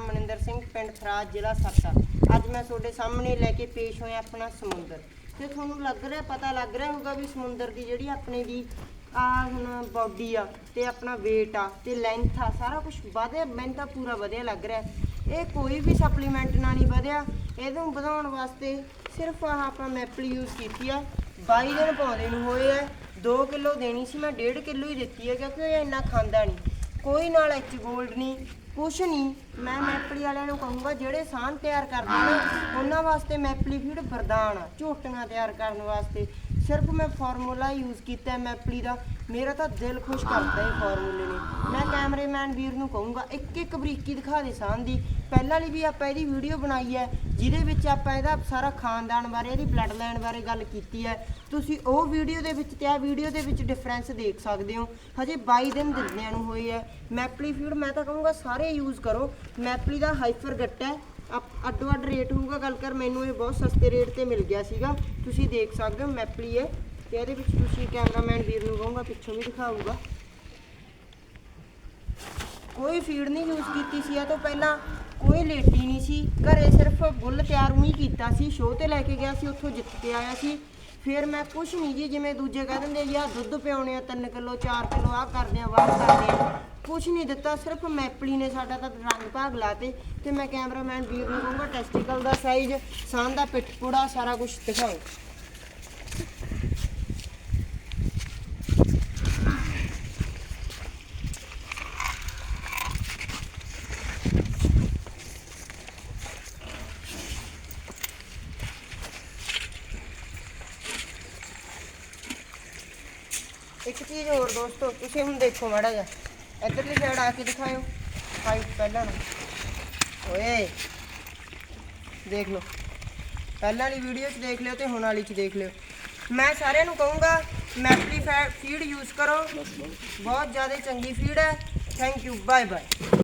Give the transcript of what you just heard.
ਮਨਿੰਦਰ ਸਿੰਘ, ਪਿੰਡ ਥਰਾਜ ਜ਼ਿਲ੍ਹਾ ਸਰਸਾ। ਅੱਜ ਮੈਂ ਤੁਹਾਡੇ ਸਾਹਮਣੇ ਲੈ ਕੇ ਪੇਸ਼ ਹੋਇਆ ਆਪਣਾ ਸਮੁੰਦਰ। ਤੇ ਤੁਹਾਨੂੰ ਲੱਗ ਰਿਹਾ, ਪਤਾ ਲੱਗ ਰਿਹਾ ਹੋਊਗਾ ਵੀ ਸਮੁੰਦਰ ਦੀ ਜਿਹੜੀ ਆਪਣੇ ਦੀ ਆ ਹੁਣ ਬਾਡੀ ਆ ਤੇ ਆਪਣਾ weight ਆ ਤੇ ਲੈਂਥ ਆ, ਸਾਰਾ ਕੁਝ ਵਧਿਆ, ਮੈਨੂੰ ਤਾਂ ਪੂਰਾ ਵਧੀਆ ਲੱਗ ਰਿਹਾ। ਇਹ ਕੋਈ ਵੀ ਸਪਲੀਮੈਂਟ ਨਾਲ ਨਹੀਂ ਵਧਿਆ। ਇਹਨੂੰ ਵਧਾਉਣ ਵਾਸਤੇ ਸਿਰਫ ਆਹ ਆਪਾਂ ਮੈਪਲ ਯੂਜ਼ ਕੀਤੀ ਆ। 22 ਦਿਨ ਪਾਉਂਦੇ ਨੂੰ ਹੋਏ ਆ। 2 ਕਿਲੋ ਦੇਣੀ ਸੀ, ਮੈਂ 1.5 ਕਿਲੋ ਹੀ ਦਿੱਤੀ ਹੈ ਕਿਉਂਕਿ ਇਹ ਇੰਨਾ ਖਾਂਦਾ ਨਹੀਂ। ਕੋਈ ਨਾਲ ਐਚ ਗੋਲਡ ਨਹੀਂ ਕੁਛ ਨਹੀਂ ਮੈਂ ਮੈਪਲੀ ਵਾਲਿਆਂ ਨੂੰ ਕਹੂੰਗਾ, ਜਿਹੜੇ ਸਾਂਝ ਤਿਆਰ ਕਰਦੇ ਨੇ, ਉਹਨਾਂ ਵਾਸਤੇ ਮੈਪਲੀ ਫੀਡ ਵਰਦਾਨ ਆ, ਝੋਟੀਆਂ ਤਿਆਰ ਕਰਨ ਵਾਸਤੇ। ਸਿਰਫ ਮੈਂ ਫਾਰਮੂਲਾ ਯੂਜ਼ ਕੀਤਾ ਮੈਪਲੀ ਦਾ। ਮੇਰਾ ਤਾਂ ਦਿਲ ਖੁਸ਼ ਕਰਦਾ ਇਹ ਫਾਰਮੂਲੇ ਨੇ। ਮੈਂ ਕੈਮਰੇਮੈਨ ਵੀਰ ਨੂੰ ਕਹੂੰਗਾ, ਇੱਕ ਇੱਕ ਬਰੀਕੀ ਦਿਖਾ ਦੇ ਸਾਨ ਦੀ। ਪਹਿਲਾਂ ਲਈ ਵੀ ਆਪਾਂ ਇਹਦੀ ਵੀਡੀਓ ਬਣਾਈ ਹੈ, ਜਿਹਦੇ ਵਿੱਚ ਆਪਾਂ ਇਹਦਾ ਸਾਰਾ ਖਾਨਦਾਨ ਬਾਰੇ, ਇਹਦੀ ਬਲੱਡ ਲਾਈਨ ਬਾਰੇ ਗੱਲ ਕੀਤੀ ਹੈ। ਤੁਸੀਂ ਉਹ ਵੀਡੀਓ ਦੇ ਵਿੱਚ ਤੇ ਆ ਵੀਡੀਓ ਦੇ ਵਿੱਚ ਡਿਫਰੈਂਸ ਦੇਖ ਸਕਦੇ ਹੋ। ਹਜੇ 22 ਦਿਨ ਦਿੰਦਿਆਂ ਨੂੰ ਹੋਏ ਹੈ। ਮੈਪਲੀ ਫੀਡ ਮੈਂ ਤਾਂ ਕਹੂੰਗਾ ਸਾਰੇ ਯੂਜ਼ ਕਰੋ। ਮੈਪਲੀ ਦਾ ਹਾਈਫਰ ਗੱਟ ਹੈ। ਅਪ- ਅੱਡੋ ਅੱਡ ਰੇਟ ਹੋਊਗਾ, ਗੱਲ ਕਰ ਮੈਨੂੰ ਇਹ ਬਹੁਤ ਸਸਤੇ ਰੇਟ ਤੇ ਮਿਲ ਗਿਆ ਸੀਗਾ। ਤੁਸੀਂ ਦੇਖ ਸਕਦੇ ਹੋ ਮੈਪਲੀ ਹੈ। ਤੇ ਇਹਦੇ ਵਿੱਚ ਤੁਸੀਂ ਕੈਮਰਾਮੈਨ ਵੀਰ ਨੂੰ ਕਹੂੰਗਾ, ਪਿੱਛੋਂ ਵੀ ਦਿਖਾਊਗਾ। ਕੋਈ ਫੀਡ ਨਹੀਂ ਯੂਜ਼ ਕੀਤੀ ਸੀ, ਇਹ ਤੋਂ ਪਹਿਲਾਂ ਕੋਈ ਲੇਟੀ ਨਹੀਂ ਸੀ। ਘਰੇ ਸਿਰਫ ਬੁੱਲ ਤਿਆਰ ਉਹੀ ਕੀਤਾ ਸੀ ਸ਼ੋਅ ਤੇ ਲੈ ਕੇ ਗਿਆ ਸੀ, ਉੱਥੋਂ ਜਿੱਤ ਕੇ ਆਇਆ ਸੀ। ਫਿਰ ਮੈਂ ਕੁਛ ਨਹੀਂ ਜੀ, ਜਿਵੇਂ ਦੂਜੇ ਕਹਿ ਦਿੰਦੇ ਯਾ ਦੁੱਧ ਪਿਆਉਣੇ ਆ 3 ਕਿਲੋ 4 ਕਿਲੋ, ਆਹ ਕਰਦੇ ਆ, ਵਾਹ ਕਰਦੇ ਆ। ਕੁਛ ਨਹੀਂ ਦਿੱਤਾ, ਸਿਰਫ ਮੈਪਲੀ ਨੇ ਸਾਡਾ ਤਾਂ ਰੰਗ ਭਾਗ ਲਾਤੇ ਤੇ ਮੈਂ ਕੈਮਰਾਮੈਨ ਵੀਰ ਨੂੰ ਕਹੂੰਗਾ ਟੈਸਟੀਕਲ ਦਾ ਸਾਈਜ਼ ਸਾਹ ਦਾ ਪਿੱਠਪੂੜਾ, ਸਾਰਾ ਕੁਝ ਦਿਖਾਓ। ਇੱਕ ਚੀਜ਼ ਹੋਰ ਦੋਸਤੋ, ਤੁਸੀਂ ਹੁਣ ਦੇਖੋ ਮਾੜਾ ਜਿਹਾ। ਇੱਧਰਲੀ ਸਾਈਡ ਆ ਕੇ ਦਿਖਾਇਓ। ਹਾਈਟ ਪਹਿਲਾਂ ਨੂੰ ਓਏ, ਦੇਖ ਲਓ। ਪਹਿਲਾਂ ਵਾਲੀ ਵੀਡੀਓ 'ਚ ਦੇਖ ਲਿਓ ਤੇ ਹੁਣ ਵਾਲੀ 'ਚ ਦੇਖ ਲਿਓ। ਮੈਂ ਸਾਰਿਆਂ ਨੂੰ ਕਹੂੰਗਾ ਮੈਪਲੀ ਫੀਡ ਯੂਜ਼ ਕਰੋ। ਬਹੁਤ ਜ਼ਿਆਦਾ ਚੰਗੀ ਫੀਡ ਹੈ। Thank you bye bye